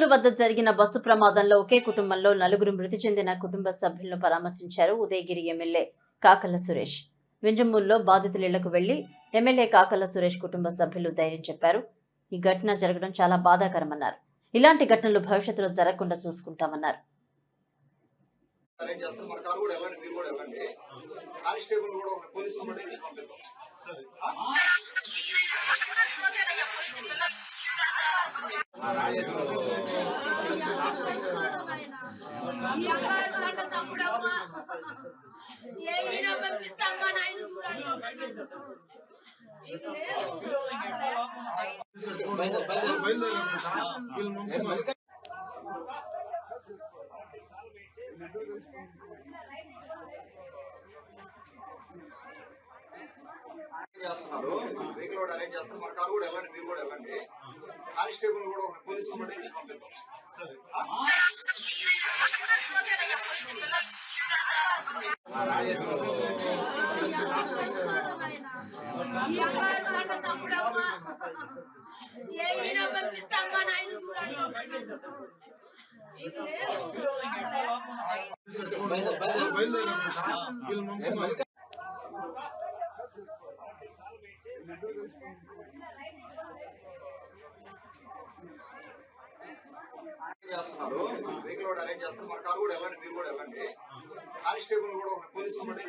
కర్నూలు వద్ద జరిగిన బస్సు ప్రమాదంలో ఒకే కుటుంబంలో నలుగురు మృతి చెందిన కుటుంబ సభ్యులను పరామర్శించారు ఉదయగిరి ఎమ్మెల్యే కాకల సురేష్. వింజమూల్లో బాధితులిళ్ళకు వెళ్ళి ఎమ్మెల్యే కాకల సురేష్ కుటుంబ సభ్యులు ధైర్యం చెప్పారు. ఈ ఘటన జరగడం చాలా బాధాకరమన్నారు. ఇలాంటి ఘటనలు భవిష్యత్తులో జరగకుండా చూసుకుంటామన్నారు. కానిస్టేబుల్ కూడా ఏ ఈయన పంపిస్తామ్మా నాయన చూడండి చేస్తున్నారు వెహికల్ కూడా అరేంజ్ చేస్తాం మన కారు కూడా వెళ్ళండి మీరు కూడా వెళ్ళండి కానిస్టేబుల్ కూడా పోలీసులు కూడా పంపిద్దాం పంపిస్తామ్మా నాయన చూడండి చేస్తున్నారు. వెహికల్ కూడా అరేంజ్ చేస్తున్నారు. మన కారు కూడా వెళ్ళండి మీరు కూడా వెళ్ళండి. కానిస్టేబుల్ కూడా పోలీసులు కూడా